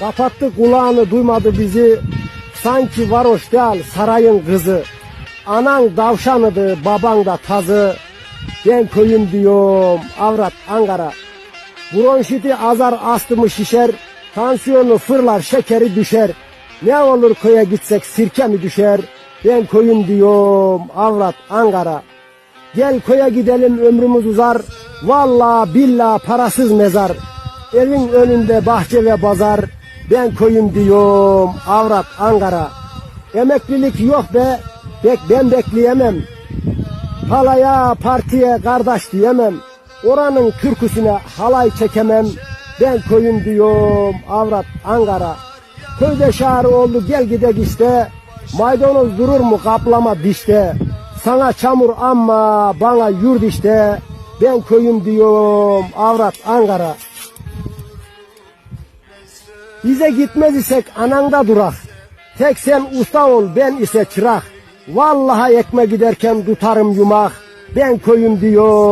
Kapattı kulağını duymadı bizi. Sanki varoş değil sarayın kızı. Anan davşanıdı baban da tazı. Ben köyüm diyorum avrat Ankara. Bronşiti azar astımı şişer. Tansiyonu fırlar şekeri düşer. Ne olur köye gitsek sirke mi düşer? Ben köyüm diyorum avrat Ankara. Gel köye gidelim ömrümüz uzar. Valla billa parasız mezar. Evin önünde bahçe ve pazar. Ben köyüm diyorum avrat Ankara. Emeklilik yok be. Bek ben bekleyemem. Palaya partiye kardeş diyemem. Oranın türküsüne halay çekemem. Ben köyüm diyorum avrat Ankara. Köyde şahı oldu gel gidek işte. Maydanoz durur mu kaplama dişte. Sana çamur ama bana yurt işte. Ben köyüm diyorum avrat Ankara. Bize gitmez isek ananda durak. Tek sen usta ol ben ise çırak. Vallahi ekme giderken tutarım yumak. Ben köyüm diyorum